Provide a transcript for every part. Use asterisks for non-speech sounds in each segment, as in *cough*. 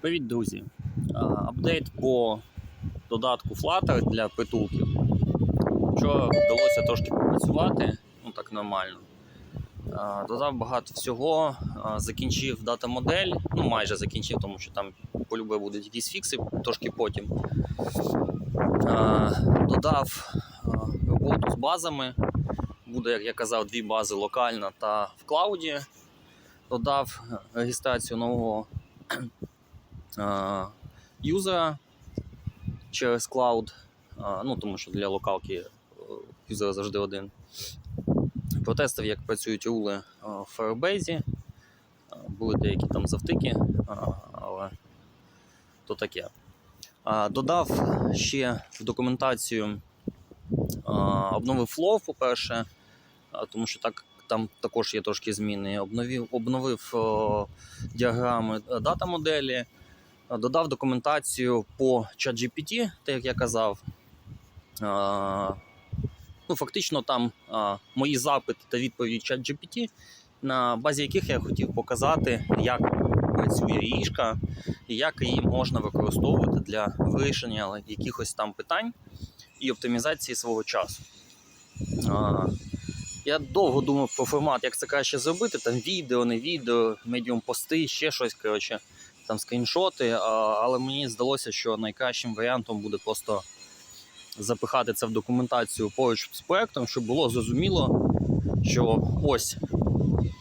Привіт, друзі! Апдейт по додатку Flutter для притулків. Вчора вдалося трошки попрацювати, ну так нормально. Додав багато всього, закінчив дата модель, ну майже закінчив, тому що там полюбе будуть якісь фікси трошки потім. Додав роботу з базами. Буде, як я казав, дві бази локальна та в клауді. Додав реєстрацію нового юзера через клауд, ну тому що для локалки е, юзера завжди один. Протестив, як працюють рули в Firebase. Були деякі там завтики, але то таке. Додав ще в документацію, обновив flow, по-перше, тому що так там також є трошки зміни. Обновив, обновив діаграми е, дата моделі, е, додав документацію по ChatGPT, так як я казав. Ну, фактично, там мої запити та відповіді ChatGPT, на базі яких я хотів показати, як працює їжка і як її можна використовувати для вирішення якихось там питань і оптимізації свого часу. Я довго думав про формат, як це краще зробити. Там відео, не відео, медіум пости, ще щось, коротше, там скріншоти. Але мені здалося, що найкращим варіантом буде просто запихати це в документацію поруч з проектом, щоб було зрозуміло, що ось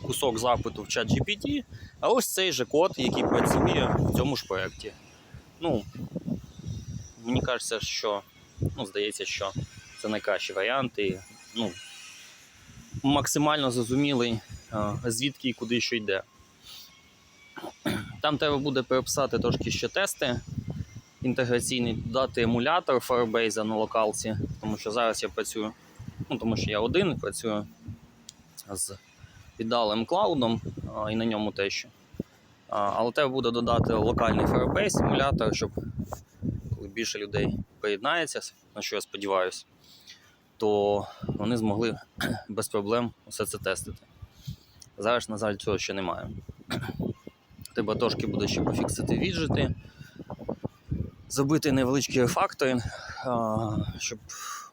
кусок запиту в чат GPT, а ось цей же код, який працює в цьому ж проєкті. Ну, мені кажеться, що ну, здається, що це найкращий варіант. І, ну, максимально зрозумілий, звідки і куди що йде. Там треба буде переписати трошки ще тести інтеграційний, додати емулятор Firebase на локалці, тому що зараз я працюю, ну тому що я один працюю з віддалим клаудом і на ньому те. А, але треба буде додати локальний Firebase емулятор, щоб коли більше людей приєднається, на що я сподіваюся, то вони змогли *clears throat* без проблем усе це тестити. Зараз, на жаль, цього ще немає. Треба трошки буде ще пофіксити віджити, зробити невеличкий рефакторинг, щоб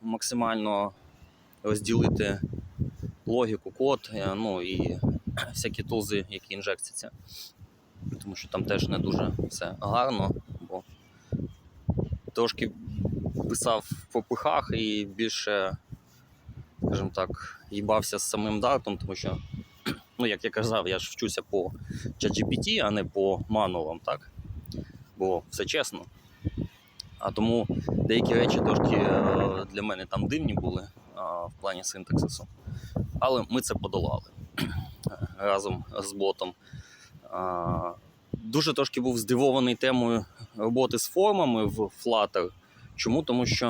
максимально розділити логіку, код, е, ну і всякі тулзи, які інжектяться. Тому що там теж не дуже все гарно, бо трошки писав по пихах і більше, скажімо так, їбався з самим дартом, тому що, ну, як я казав, я ж вчуся по ChatGPT, а не по мануалам, так? Бо все чесно. А тому деякі речі трошки е, для мене там дивні були в плані синтаксису. Але ми це подолали *clears throat* разом з ботом. Дуже трошки був здивований темою роботи з формами в Flutter. Чому? Тому що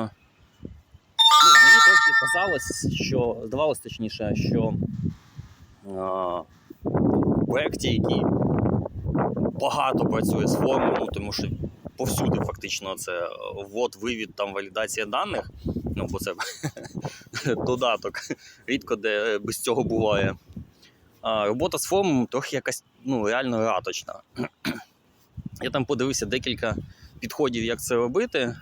ну, мені трошки казалось, що здавалось точніше, що проєкті, який багато працює з ну, тому що повсюди фактично це ввод, вивід, там валідація даних. Ну, бо це *laughs* додаток, рідко де без цього буває. А, робота з формами трохи якась ну, реально раточна. *clears throat* Я там подивився декілька підходів, як це робити.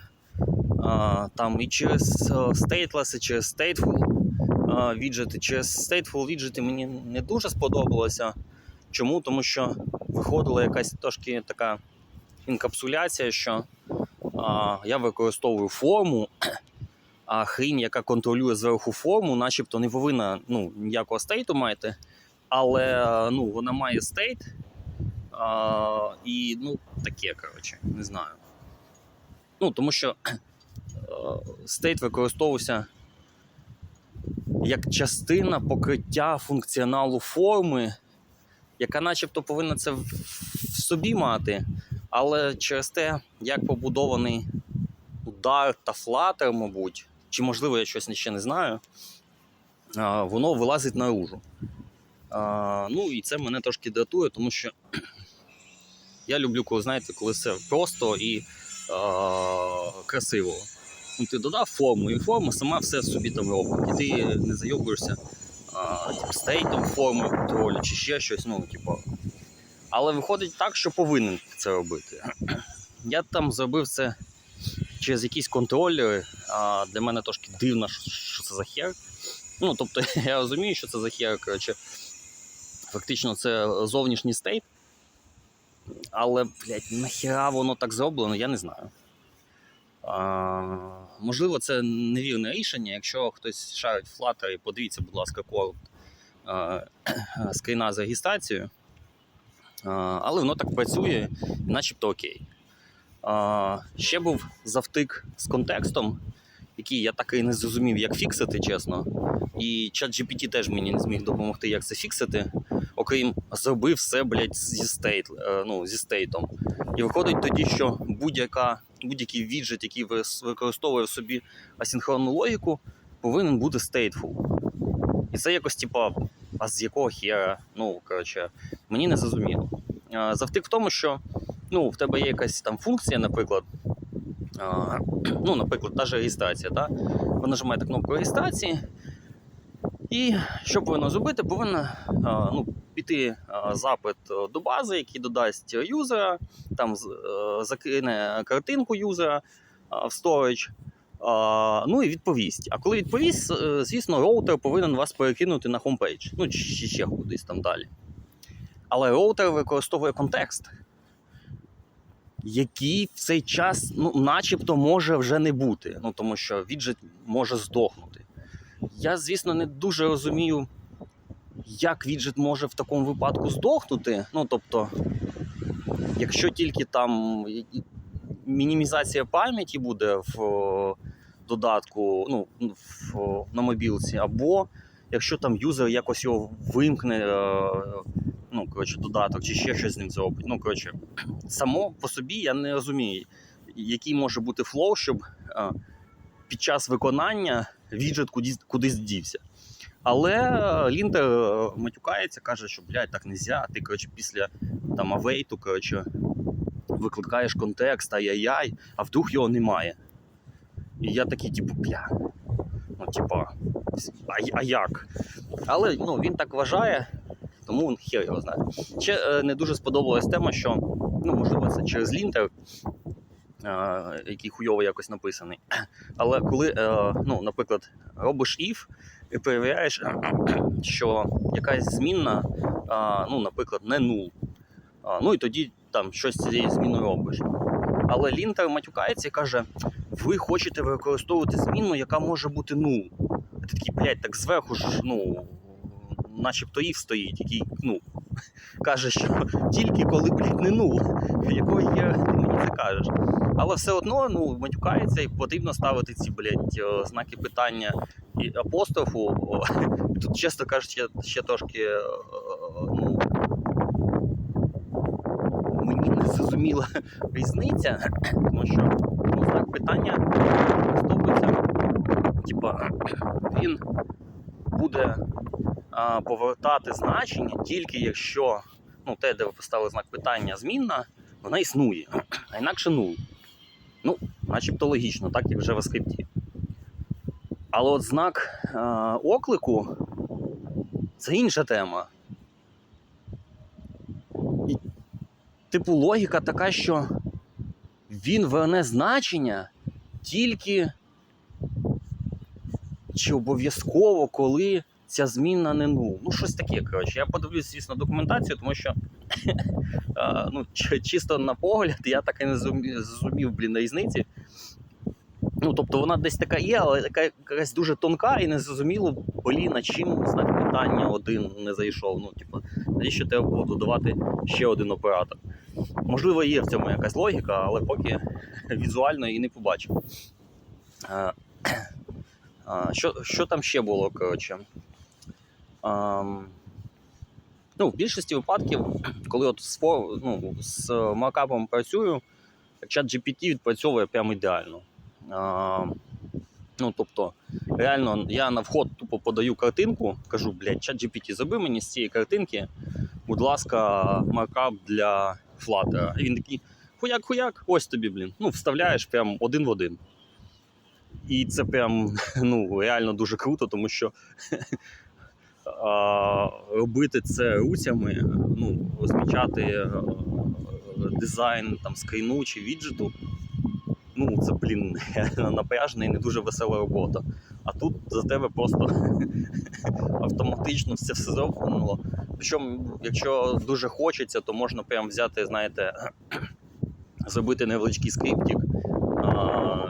А, там і через stateless, і через а, віджити. Через stateful віджити мені не дуже сподобалося. Чому? Тому що виходила якась трошки така інкапсуляція, що а, я використовую форму, *clears throat* а хрінь, яка контролює зверху форму, начебто не повинна ну, ніякого стейту мати, але ну, вона має стейт. А, і ну, таке, коротше, не знаю. Ну, тому що *clears throat* стейт використовувався як частина покриття функціоналу форми, яка начебто повинна це в собі мати. Але через те, як побудований удар та флатер, мабуть, чи можливо я щось ще не знаю, воно вилазить наружу. Ну і це мене трошки дратує, тому що я люблю, коли знаєте, коли все просто і красиво. Ну, ти додав форму, і форма сама все собі там робить. І ти не зайобуєшся типу, стейтом форми контролю чи ще щось. Ну, типу. Але виходить так, що повинен це робити. *clears throat* Я там зробив це через якісь контролери, а для мене трошки дивно, що- це за хер. Ну, тобто, *laughs* я розумію, що це за хер, коротше, фактично це зовнішній стейт. Але, блядь, нахіра воно так зроблено, я не знаю. А, можливо, це невірне рішення. Якщо хтось шарить в Flutter, подивіться, будь ласка, код а, скріна *clears throat* з реєстрацією. А, але воно так працює, і начебто окей. Ще був завтик з контекстом, який я так і не зрозумів, як фіксити, чесно. І ChatGPT теж мені не зміг допомогти, як це фіксити. Окрім зробив все, блядь, зі стейт, е, ну, зі стейтом. І виходить тоді, що будь-яка, будь-який віджит, який використовує в собі асінхронну логіку, повинен бути stateful. І це якось, типа, а з якого хера? Ну, коротше, мені не зрозуміло. Завтик в тому, що ну, в тебе є якась там функція, наприклад. *clears throat* Ну, наприклад, та ж реєстрація. Та? Ви нажимаєте кнопку реєстрації, і що повинно зробити? Повинно а, ну, піти запит е, до бази, який додасть юзера, там е, закине картинку юзера в storage, ну і відповість. А коли відповість, е, звісно, роутер повинен вас перекинути на хомпейдж, ну чи ще кудись там далі. Але роутер використовує контекст, який в цей час, ну, начебто, може вже не бути, ну тому що віджит може здохнути. Я, звісно, не дуже розумію, як віджит може в такому випадку здохнути. Ну, тобто, якщо тільки там мінімізація пам'яті буде в додатку, ну, в, на мобілці, або якщо там юзер якось його вимкне, е, ну, коротше, додаток, чи ще щось з ним зробить. Ну, коротше, само по собі я не розумію, який може бути флоу, щоб е, під час виконання віджит кудись, кудись дівся. Але е, лінтер е, матюкається, каже, що блядь, так не можна. Ти коротше, після там авейту коротше, викликаєш контекст, ай-яй-яй, а вдруг його немає. І я такий, типу, бля. Ну, типа, а, а як? Але ну, він так вважає, тому він хер його знає. Ще е, не дуже сподобалась тема, що ну, можливо, це через лінтер, е, який хуйово якось написаний. Але коли, е, ну, наприклад, робиш if і перевіряєш, *clears throat* що якась змінна, ну, наприклад, не нул. ну і тоді там щось з цією зміною робиш. Але лінтер матюкається і каже: ви хочете використовувати зміну, яка може бути нул. А ти такий, блядь, так зверху ж, ну, начебто їх стоїть, який, ну, каже, що тільки коли, нул. Якої є, ти мені це кажеш. Але все одно ну, матюкається і потрібно ставити ці, блядь, е, знаки питання і апострофу. Тут, чесно кажучи, ще трошки е, ну, мені не зрозуміла різниця, тому що ну, знак питання використовується, типа, він буде повертати значення тільки якщо ну, те, де ви поставили знак питання, змінна, вона існує, а інакше нуль. Ну, начебто логічно, так як вже в скрипті. Але от знак а, оклику це інша тема. І, типу, логіка така, що він верне значення тільки чи обов'язково, коли ця зміна не ну. Ну, щось таке, коротше. Я подивлюсь, звісно, документацію, тому що *laughs* ну, чисто на погляд я так і не зрозумів, блін, різниці. Ну, тобто вона десь така є, але така якась дуже тонка і не зрозуміло, блін, а чим знак питання один не зайшов. Ну, типу, навіщо треба було додавати ще один оператор? Можливо, є в цьому якась логіка, але поки *laughs* візуально її не побачив. *clears throat* Що, що там ще було, коротше? Ну, в більшості випадків, *clears throat* коли от з, ну, з маркапом працюю, чат GPT відпрацьовує прямо ідеально. А, ну, тобто, реально, я на вход тупо подаю картинку, кажу, блядь, чат GPT, зроби мені з цієї картинки, будь ласка, маркап для Flutter. І він такий, хуяк-хуяк, ось тобі, блін. Ну, вставляєш прям один в один. І це прям *laughs* ну, реально дуже круто, тому що *laughs* робити це руцями, ну, розмічати е, дизайн там, скріну чи віджиту, ну, це, блін, *laughs* напряжна і не дуже весела робота. А тут за тебе просто *laughs* автоматично все все зроблено. Причому, якщо дуже хочеться, то можна прям взяти, знаєте, *clears throat* зробити невеличкий скриптик,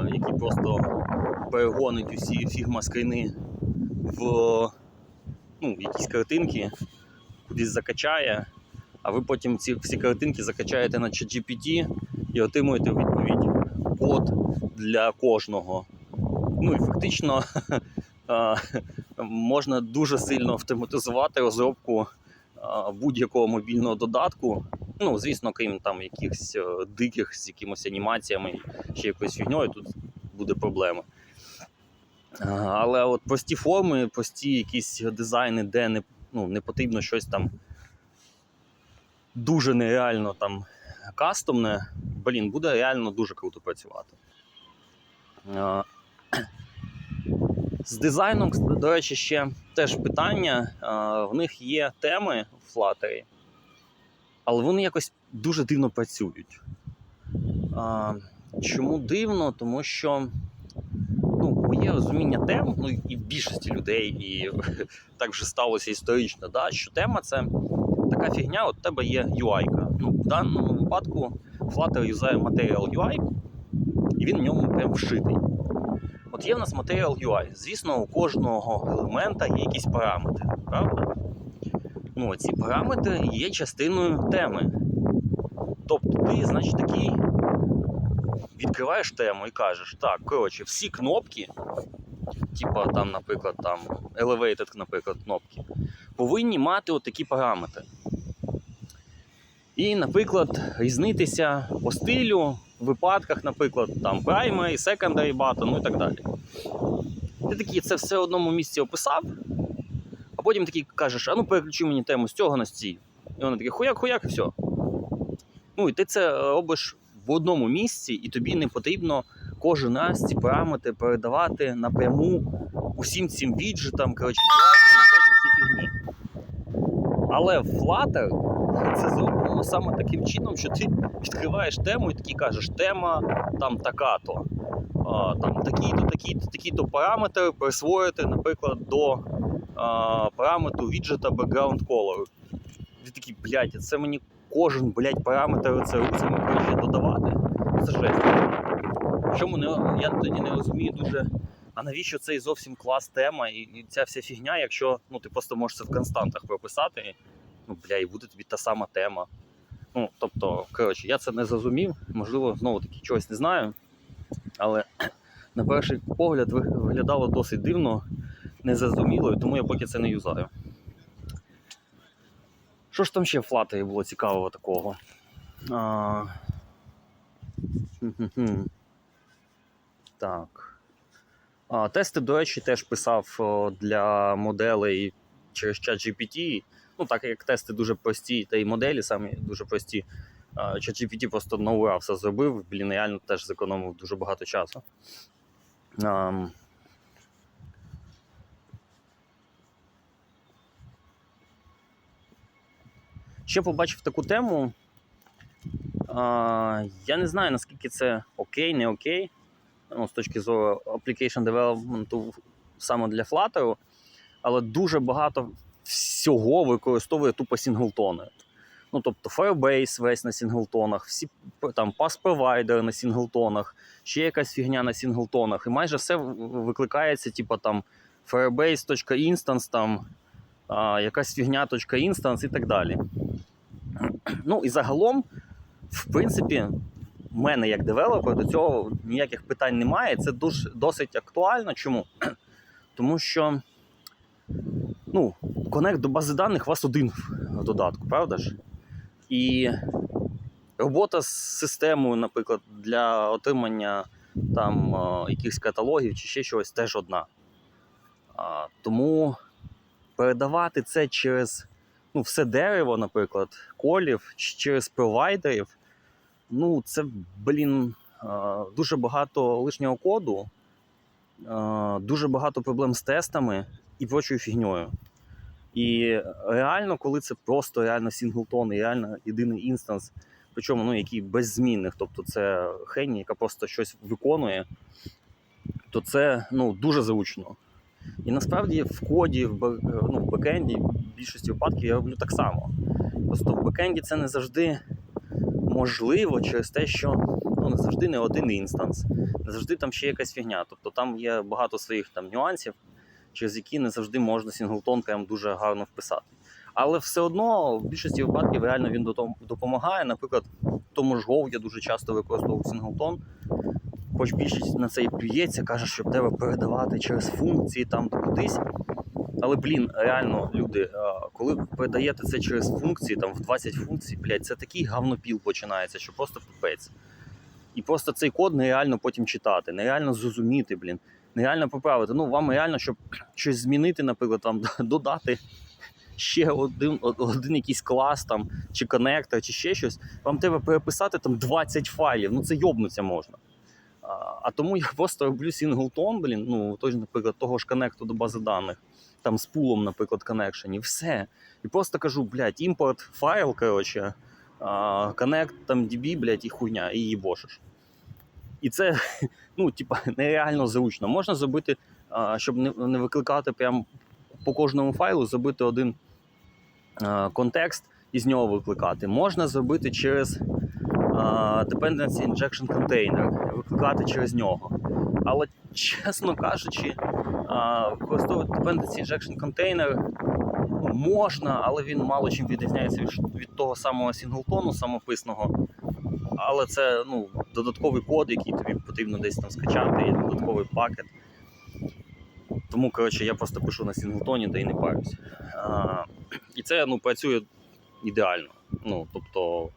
який просто перегонить усі фігма скріни в ну, якісь картинки, кудись закачає, а ви потім ці всі картинки закачаєте на ChatGPT і отримуєте відповідь код для кожного. Ну і фактично *laughs* можна дуже сильно автоматизувати розробку будь-якого мобільного додатку. Ну, звісно, крім там якихось е, диких з якимось анімаціями, ще якоюсь фігньою, тут буде проблема. Але от прості форми, прості якісь дизайни, де не, ну, не потрібно щось там дуже нереально там кастомне, блін, буде реально дуже круто працювати. З дизайном, до речі, ще теж питання. В них є теми в Flutter, але вони якось дуже дивно працюють. Чому дивно? Тому що моє розуміння тем, ну і в більшості людей, і *laughs* так вже сталося історично, да, що тема це така фігня, от тебе є UI. Ну, в даному випадку Flutter юзає Material UI, і він в ньому прям вшитий. От є в нас Material UI. Звісно, у кожного елемента є якісь параметри, правда? Ну, ці параметри є частиною теми. Тобто ти, значить, такий відкриваєш тему і кажеш, так, коротше, всі кнопки, типа там, наприклад, там elevated, наприклад, кнопки, повинні мати от такі параметри. І, наприклад, різнитися по стилю в випадках, наприклад, там primary, secondary button, ну і так далі. Ти такий це все в одному місці описав, а потім такий кажеш, а ну переключи мені тему з цього на стій. І вони такі хуяк-хуяк, і все. Ну і ти це робиш в одному місці, і тобі не потрібно кожен раз ці параметри передавати напряму усім цим віджитам, коротше, фігні. Але Flutter це зроблено саме таким чином, що ти відкриваєш тему і такий кажеш, тема там така-то. Там такі-то, такі-то, такі-то параметри присвоїти, наприклад, до а, параметру віджита background color. Ти такий, блядь, це мені кожен, блядь, параметр це руцями коротше, додавати. Це жесть. Чому не, я тоді не розумію дуже. А навіщо цей зовсім клас тема і, і ця вся фігня, якщо ну, ти просто можеш це в константах прописати, ну, бля, і буде тобі та сама тема. Ну, тобто, коротше, я це не зрозумів, можливо, знову таки чогось не знаю. Але на перший погляд виглядало досить дивно, незрозуміло, і тому я поки це не юзаю. Що ж там ще в Flutter було цікавого такого? А... *laughs* Так. А, тести, до речі, теж писав для моделей через ChatGPT. Ну, так як тести дуже прості, та й моделі самі дуже прості. а, ChatGPT просто ура все зробив. Блін, реально теж зекономив дуже багато часу. Ам. Ще побачив таку тему. А, я не знаю, наскільки це окей, не окей. Ну, з точки зору application development саме для Flutter, але дуже багато всього використовує тупо сінглтони. Ну, тобто Firebase весь на сінглтонах, всі там provider на сінглтонах, ще якась фігня на сінглтонах. І майже все викликається, типу там firebase.instance, там а, якась фігня.instance і так далі. Ну і загалом, в принципі, в мене як девелопер до цього ніяких питань немає. Це дуже досить актуально. Чому? *clears throat* Тому що ну, конект до бази даних у вас один в додатку, правда ж? І робота з системою, наприклад, для отримання там якихось каталогів чи ще чогось теж одна. А, тому передавати це через ну, все дерево, наприклад, колів, через провайдерів, ну, це, блін, е, дуже багато лишнього коду, е, дуже багато проблем з тестами і прочою фігньою. І реально, коли це просто реально сінглтон, і реально єдиний інстанс, причому ну, який без змінних, тобто це Хенні, яка просто щось виконує, то це ну, дуже зручно. І насправді в коді, в, ну, в бекенді, в більшості випадків я роблю так само. Просто в бекенді це не завжди можливо через те, що ну, не завжди не один інстанс, не завжди там ще якась фігня. Тобто там є багато своїх там нюансів, через які не завжди можна сінглтон прям дуже гарно вписати. Але все одно в більшості випадків реально він допомагає. Наприклад, в тому ж Go я дуже часто використовував сінглтон. Хоч більшість на це і плюється, каже, що треба передавати через функції там кудись. Але, блін, реально, люди, коли ви передаєте це через функції, там в 20 функцій, блядь, це такий говнопіл починається, що просто пипець. І просто цей код нереально потім читати, нереально зрозуміти, блін, нереально поправити. Ну, вам реально, щоб щось змінити, наприклад, там *laughs* додати ще один, один якийсь клас там, чи коннектор, чи ще щось, вам треба переписати там 20 файлів. Ну це йобнуться можна. А, тому я просто роблю сінглтон, блін, ну той наприклад, того ж коннекту до бази даних, там з пулом, наприклад, коннекшені, все. І просто кажу, блядь, імпорт файл, коротше, connect там DB, блядь, і хуйня, і їбошиш. І це, *laughs* ну, типа, нереально зручно. Можна зробити, щоб не, викликати прям по кожному файлу, зробити один контекст і з нього викликати. Можна зробити через Dependency Injection Container, викликати через нього. Але, чесно кажучи, використовувати Dependency Injection Container ну, можна, але він мало чим відрізняється від, того самого сінглтону самописного. Але це ну, додатковий код, який тобі потрібно десь там скачати, є додатковий пакет. Тому, коротше, я просто пишу на сінглтоні, та й не парюсь. А, і це ну, працює ідеально. Ну, тобто,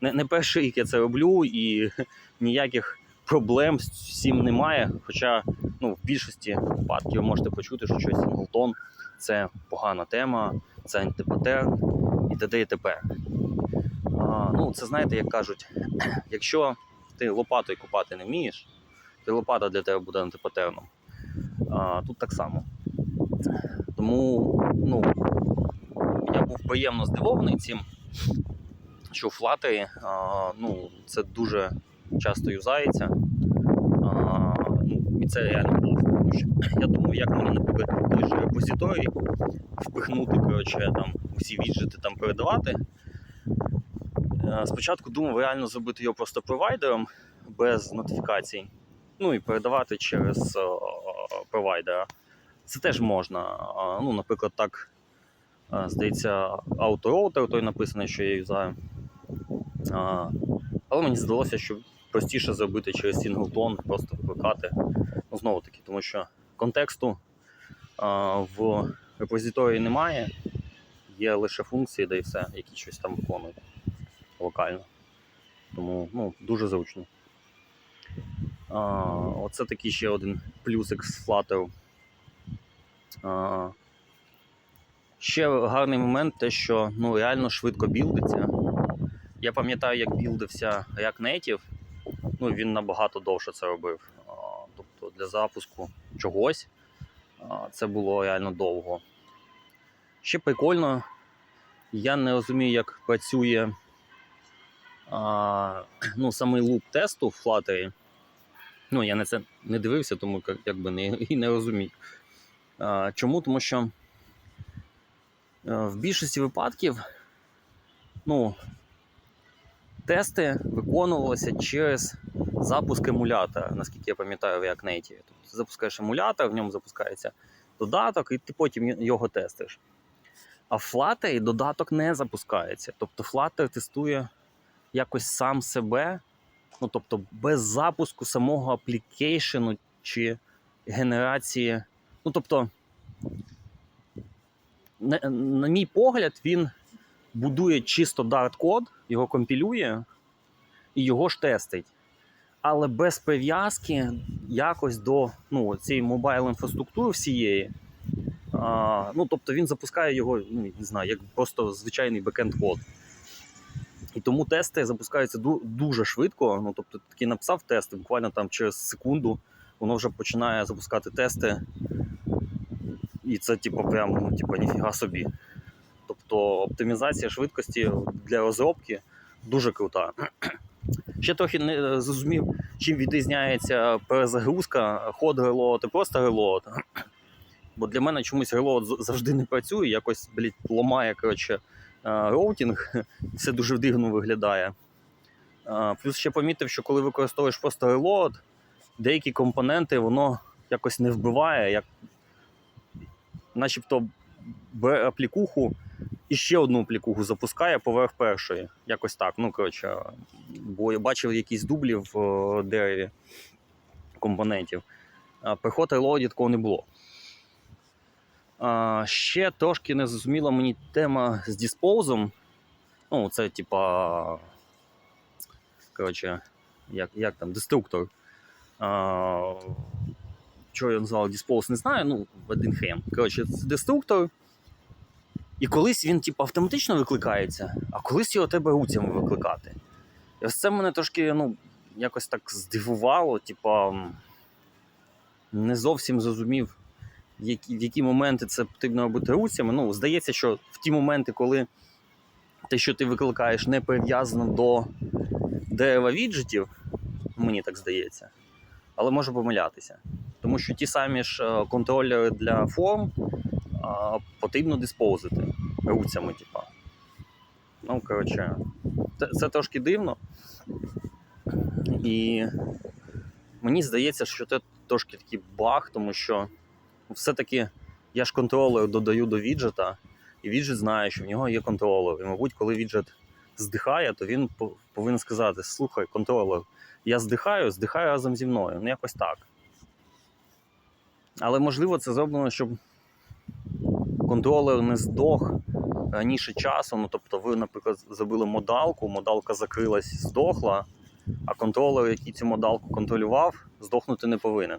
не, не перший рік я це роблю, і *laughs* ніяких проблем з цим немає. Хоча ну, в більшості випадків ви можете почути, що щось сінглтон це погана тема, це антипатерн і т.д. і т.п. А, ну, це знаєте, як кажуть, *clears throat* якщо ти лопатою копати не вмієш, то лопата для тебе буде антипатерном. А, тут так само. Тому ну, я був приємно здивований цим, що а, ну, це дуже часто юзається. Ну, і це реально що я думаю, як мені, наприклад, той же репозиторій впихнути коротше, там, усі віджити там передавати. Спочатку думав реально зробити його просто провайдером без нотифікацій. Ну і передавати через провайдера. Це теж можна. Ну, наприклад, так, здається, автороутер той написаний, що я юзаю. А, Але мені здалося, що простіше зробити через сінглтон, просто викликати. Ну, знову таки, тому що контексту а, в репозиторії немає, є лише функції, де і все, які щось там виконують локально. Тому ну, дуже зручно. А, оце такий ще один плюсик з Flutter. А, ще гарний момент, те, що ну, реально швидко білдиться. Я пам'ятаю, як білдився React Native, ну, він набагато довше це робив. Тобто для запуску чогось це було реально довго. Ще прикольно, я не розумію, як працює ну, самий луп тесту в Flutter. Ну, я на це не дивився, тому як- якби не, і не розумію. Чому? Тому що е, в більшості випадків ну, тести виконувалися через запуск емулятора, наскільки я пам'ятаю в React Native. Тобто запускаєш емулятор, в ньому запускається додаток, і ти потім його тестиш. А в Flutter додаток не запускається. Тобто Flutter тестує якось сам себе, ну тобто без запуску самого аплікейшену чи генерації. Ну тобто, на, на мій погляд, він будує чисто Dart код, його компілює і його ж тестить. Але без прив'язки якось до ну, цієї мобайл інфраструктури всієї. А, ну, тобто він запускає його, ну, не знаю, як просто звичайний бекенд код. І тому тести запускаються дуже швидко. Ну, тобто, такий написав тести, буквально там через секунду воно вже починає запускати тести. І це, типу, прям, ну, типу, ніфіга собі. Тобто оптимізація швидкості для розробки дуже крута. *clears throat* Ще трохи не е, зрозумів, чим відрізняється перезагрузка, ход reload і просто reload. Бо для мене чомусь з- завжди не працює, якось блядь, ламає коротше, е, роутінг, *laughs* все дуже дивно виглядає. Е, Плюс ще помітив, що коли використовуєш просто reload, деякі компоненти воно якось не вбиває, як начебто аплікуху і ще одну аплікуху запускає поверх першої. Якось так. Ну, коротше, бо я бачив якісь дублі в е, дереві компонентів. А Приход релоді такого не було. Ще трошки не зрозуміла мені тема з диспоузом. Ну, це типа. Коротше, як, як там, деструктор. Що я назвав диспоуз, не знаю. Ну, один хем. Коротше, це деструктор. І колись він, типу, автоматично викликається, а колись його треба руцями викликати. І ось це мене трошки, ну, якось так здивувало, типа, м, не зовсім зрозумів, в які моменти це потрібно робити руцями. Ну, здається, що в ті моменти, коли те, що ти викликаєш, не прив'язано до дерева віджитів, мені так здається, але можу помилятися. Тому що ті самі ж е, контролери для форм а, потрібно диспоузити руцями, типа. Ну, коротше, це, це трошки дивно. І мені здається, що це трошки такий баг, тому що все-таки я ж контролер додаю до віджета, і віджет знає, що в нього є контролер. І, мабуть, коли віджет здихає, то він повинен сказати: слухай, контролер, я здихаю, здихаю разом зі мною. Ну, якось так. Але можливо це зроблено, щоб контролер не здох раніше часу. Ну, тобто, ви, наприклад, забили модалку, модалка закрилась, здохла, а контролер, який цю модалку контролював, здохнути не повинен.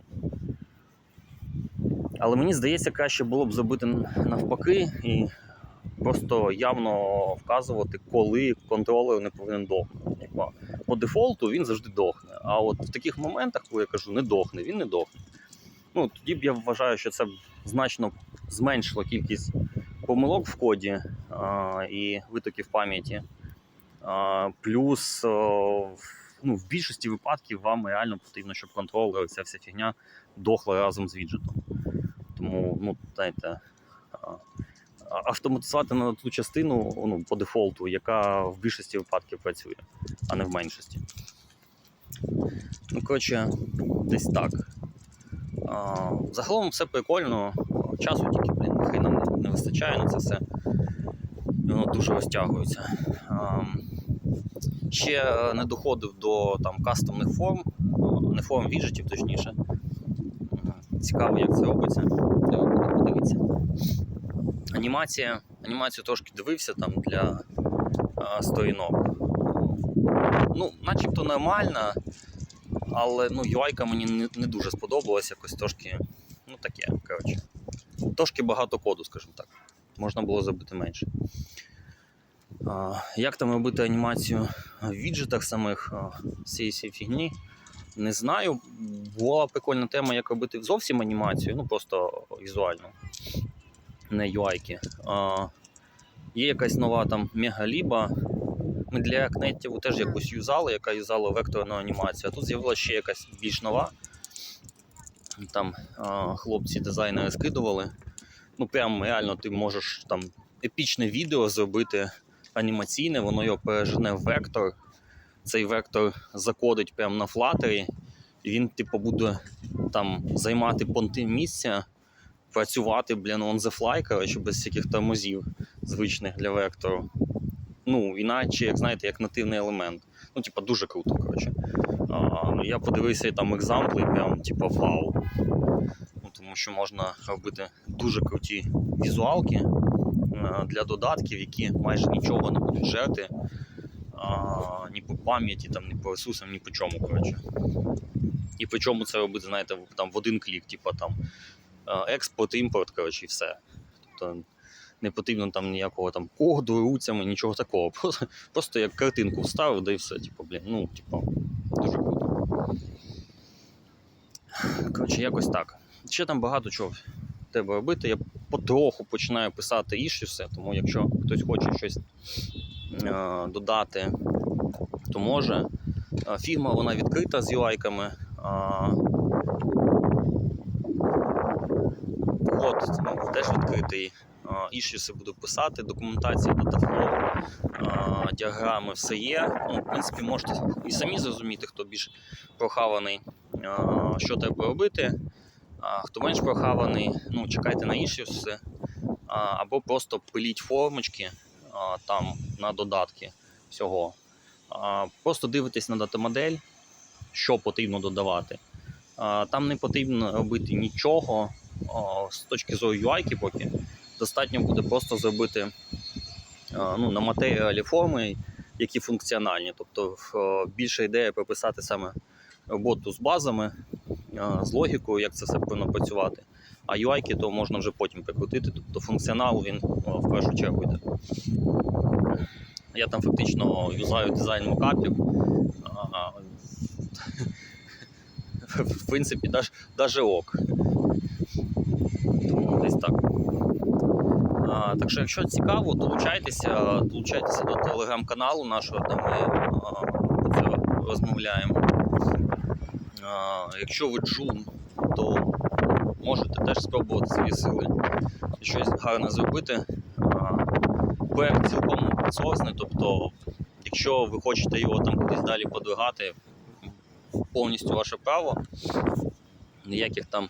Але мені здається, краще було б зробити навпаки і просто явно вказувати, коли контролер не повинен дохнути. По дефолту він завжди дохне. А от в таких моментах, коли я кажу, не дохне, він не дохне. Ну, тоді б я вважаю, що це значно зменшило кількість помилок в коді а, і витоків пам'яті. А, плюс в- ну, в більшості випадків вам реально потрібно, щоб контролер, ця вся фігня дохла разом з віджитом. Тому, ну, знаєте, автоматизувати на ту частину ну, по дефолту, яка в більшості випадків працює, а не в меншості. Ну, коротше, десь так. Загалом все прикольно. Часу тільки, блін, хай нам не вистачає на це все. Воно дуже розтягується. Ще е, не доходив до там, кастомних форм, не форм віджитів, точніше. Цікаво, як це робиться. Треба подивитися. Анімація. Анімацію трошки дивився там для а, сторінок. Ну, начебто нормальна, але ну, UI мені не, не дуже сподобалась, якось трошки, ну таке, коротше. Трошки багато коду, скажімо так. Можна було зробити менше. А, як там робити анімацію в віджитах самих цієї фігні? Не знаю. Була прикольна тема, як робити зовсім анімацію, ну просто візуально, не UI. А, є якась нова там мегаліба. Ми для React теж якусь юзали, яка юзала векторну анімацію. А тут з'явилася ще якась більш нова. Там а, хлопці дизайнери скидували. Ну, прям реально ти можеш там епічне відео зробити анімаційне, воно його пережене в вектор. Цей вектор закодить прямо на флатері, і він, типу, буде там займати понти місця, працювати, блін, on the fly, коротше, без всяких тормозів звичних для вектору ну, іначе, як знаєте, як нативний елемент. Ну, типа, дуже круто, коротше. А, ну, я подивився там екзампли, прям, типа, вау. Ну, тому що можна робити дуже круті візуалки а, для додатків, які майже нічого не будуть жерти. А, ні по пам'яті, там, ні по ресурсам, ні по чому, коротше. І по чому це робити, знаєте, там, в один клік, типа там експорт, імпорт, коротше, і все. Тобто не потрібно там ніякого там коду, руцями, нічого такого. *laughs* Просто, просто як картинку вставив, да і все. Типу, блін, ну, типу, дуже круто. Коротше, якось так. Ще там багато чого треба робити. Я потроху починаю писати ішюси, тому якщо хтось хоче щось е, додати, то може. Е, Фігма вона відкрита з UI-ками. а, Код ну, теж відкритий. А, буду писати, документація, датафлоу, діаграми, все є. Ну, в принципі, можете і самі зрозуміти, хто більш прохаваний, що треба робити. Хто менш прохаваний, ну чекайте на ішюси, або просто пиліть формочки там на додатки всього. Просто дивитесь на датамодель, що потрібно додавати. Там не потрібно робити нічого з точки зору UI поки. Достатньо буде просто зробити ну, на матеріалі форми, які функціональні.Тобто в- більша ідея прописати саме роботу з базами, з логікою, як це все повинно працювати. А UI то можна вже потім прикрутити, тобто функціонал він в першу чергу йде. Я там фактично юзаю дизайн мокапів. *laughs* В принципі, даже ок. Тому десь так. Так що, якщо цікаво, долучайтеся, долучайтеся до телеграм-каналу нашого, де ми це розмовляємо. Якщо ви джун, то можете теж спробувати свої сили щось гарне зробити. Проект цілком опенсорсний, тобто, якщо ви хочете його там кудись далі подвигати, повністю ваше право. Ніяких там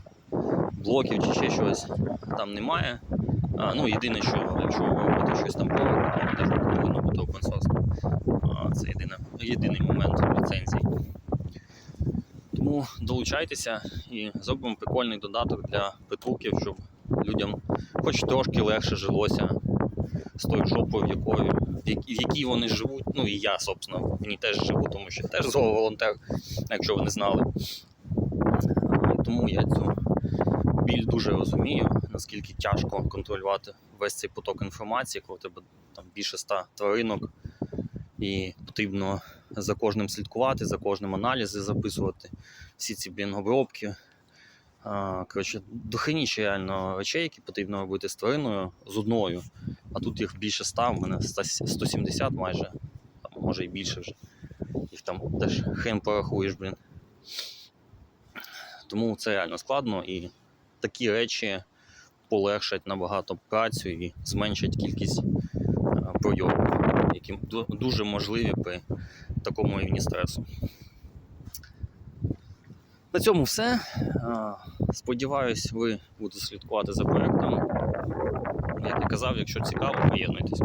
блоків чи ще щось там немає. А, ну, єдине, що якщо ви робите щось там помилку, то теж повинно бути open source. Це єдине, єдиний момент ліцензії. Тому долучайтеся і зробимо прикольний додаток для притулків, щоб людям хоч трошки легше жилося з тою жопою, в якою, в якій вони живуть. Ну і я, собственно, в ній теж живу, тому що теж зооволонтер, якщо ви не знали. Тому я цю біль дуже розумію, наскільки тяжко контролювати весь цей поток інформації, коли тебе там більше ста тваринок, і потрібно за кожним слідкувати, за кожним аналізи записувати всі ці блін обробки. А, Коротше, дохиніше реально речей, які потрібно робити з твариною з одною. А тут їх більше ста, в мене 170 майже, там, може і більше вже. Їх там теж хрен порахуєш, блін. Тому це реально складно і такі речі полегшать набагато працю і зменшать кількість е, пройомів, які дуже можливі при такому рівні стресу. На цьому все. Е, Сподіваюсь, ви будете слідкувати за проектом. Як я казав, якщо цікаво, приєднуйтесь.